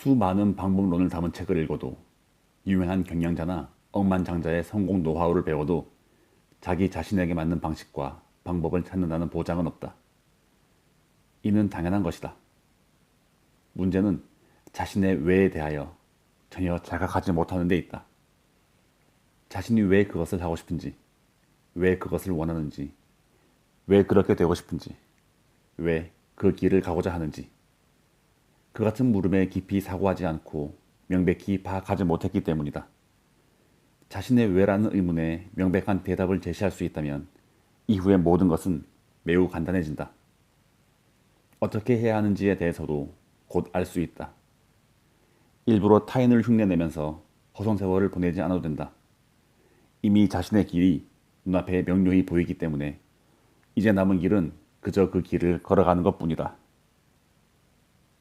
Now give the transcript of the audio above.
수많은 방법론을 담은 책을 읽어도 유명한 경영자나 억만장자의 성공 노하우를 배워도 자기 자신에게 맞는 방식과 방법을 찾는다는 보장은 없다. 이는 당연한 것이다. 문제는 자신의 왜에 대하여 전혀 자각하지 못하는 데 있다. 자신이 왜 그것을 하고 싶은지, 왜 그것을 원하는지, 왜 그렇게 되고 싶은지, 왜 그 길을 가고자 하는지, 그 같은 물음에 깊이 사고하지 않고 명백히 파악하지 못했기 때문이다. 자신의 왜라는 의문에 명백한 대답을 제시할 수 있다면 이후의 모든 것은 매우 간단해진다. 어떻게 해야 하는지에 대해서도 곧 알 수 있다. 일부러 타인을 흉내내면서 허송 세월을 보내지 않아도 된다. 이미 자신의 길이 눈앞에 명료히 보이기 때문에 이제 남은 길은 그저 그 길을 걸어가는 것 뿐이다.